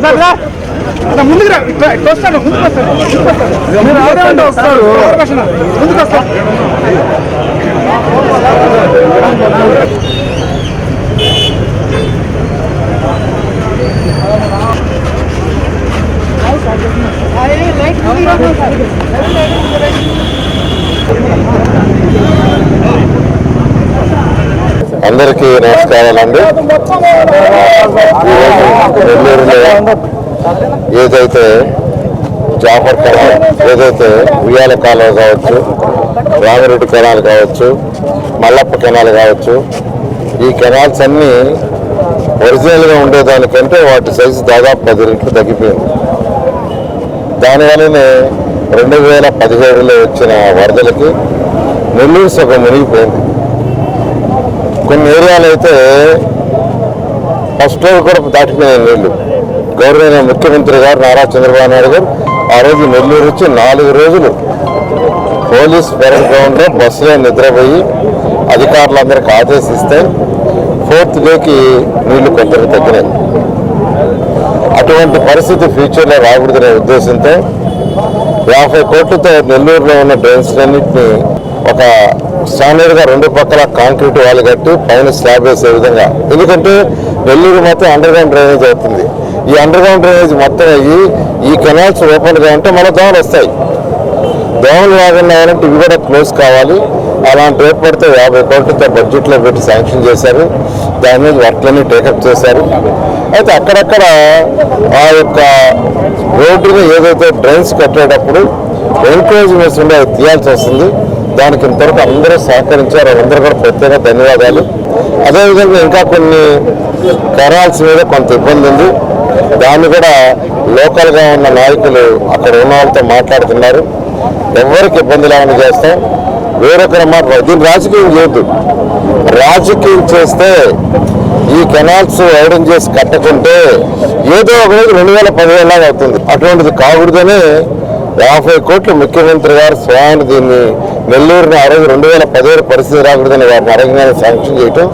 ముందుకు వస్తాను. ముందుకు వస్తాను. ముందుకు వస్తాను. ముందుకు వస్తాను. అందరికీ నమస్కారాలండి. ఈరోజు నెల్లూరులో ఏదైతే జాఫర్ కెనాల్ ఏదైతే ఉయ్యాల కాలువ కావచ్చు రామిరెడ్డి కెనాల్ కావచ్చు మల్లప్ప కెనాల్ కావచ్చు ఈ కెనాల్స్ అన్నీ ఒరిజినల్గా ఉండేదానికంటే వాటి సైజు దాదాపు పది రెట్లు తగ్గిపోయింది. దానివల్లనే రెండు వేల పదిహేడులో వచ్చిన వరదలకి నెల్లూరు సగం మునిగిపోయింది. కొన్ని ఏరియాలు అయితే ఫస్ట్ కూడా దాటిపోయాయి నీళ్ళు. గౌరవైన ముఖ్యమంత్రి గారు నారా చంద్రబాబు నాయుడు గారు ఆ రోజు నెల్లూరు వచ్చి నాలుగు రోజులు పోలీస్ పెరడ్ గ్రౌండ్లో బస్సులో నిద్రపోయి అధికారులందరికీ ఆదేశిస్తే ఫోర్త్ డేకి నీళ్ళు కొంచెం తగ్గినాయి. అటువంటి పరిస్థితి ఫ్యూచర్లో రాకూడదనే ఉద్దేశంతో యాభై కోట్లతో నెల్లూరులో ఉన్న డ్రైన్స్ అన్నింటినీ ఒక స్టాండర్డ్గా రెండు పక్కల కాంక్రీట్ వాళ్ళు కట్టి పైన స్లాబ్ వేసే విధంగా. ఎందుకంటే నెల్లూరు మాత్రం అండర్ గ్రౌండ్ డ్రైనేజ్ అవుతుంది. ఈ అండర్ గ్రౌండ్ డ్రైనేజ్ మొత్తం అయ్యి ఈ కెనాల్స్ ఓపెన్గా ఉంటే మన దోమలు వస్తాయి. దోమలు రాకుండా అంటే ఇవి కూడా క్లోజ్ కావాలి. అలాంటి ఏర్పడితే యాభై కోట్లతో బడ్జెట్లో పెట్టి శాంక్షన్ చేశారు. దాని మీద వర్క్లన్నీ టేకప్ చేశారు. అయితే అక్కడక్కడ ఆ యొక్క రోడ్డుని ఏదైతే డ్రైన్స్ కట్టేటప్పుడు ఎంకరేజ్మెంట్స్ ఉండే అది తీయాల్సి వస్తుంది. దానికి ఇంతవరకు అందరూ సహకరించారు. అందరూ కూడా ప్రత్యేక ధన్యవాదాలు. అదేవిధంగా ఇంకా కొన్ని కెనాల్స్ మీద కొంత ఇబ్బంది ఉంది. దాన్ని కూడా లోకల్గా ఉన్న నాయకులు అక్కడ ఉన్న వాళ్ళతో మాట్లాడుతున్నారు. ఎవరికి ఇబ్బంది లేకుండా చేస్తాం. వేరొకరు మాట్లాడు దీన్ని రాజకీయం చేయొద్దు. రాజకీయం చేస్తే ఈ కెనాల్స్ వైడన్ చేసి కట్టకుంటే ఏదో ఒక రోజు రెండు వేల పదిహేను అవుతుంది. అటువంటిది కాకూడదని యాభై కోట్లు ముఖ్యమంత్రి గారు స్వయాన్ని దీన్ని నెల్లూరుని ఆ రోజు రెండు వేల పదిహేడు పరిస్థితి రాకూడదని వారిని అడగగానే శాంక్షన్ చేయటం.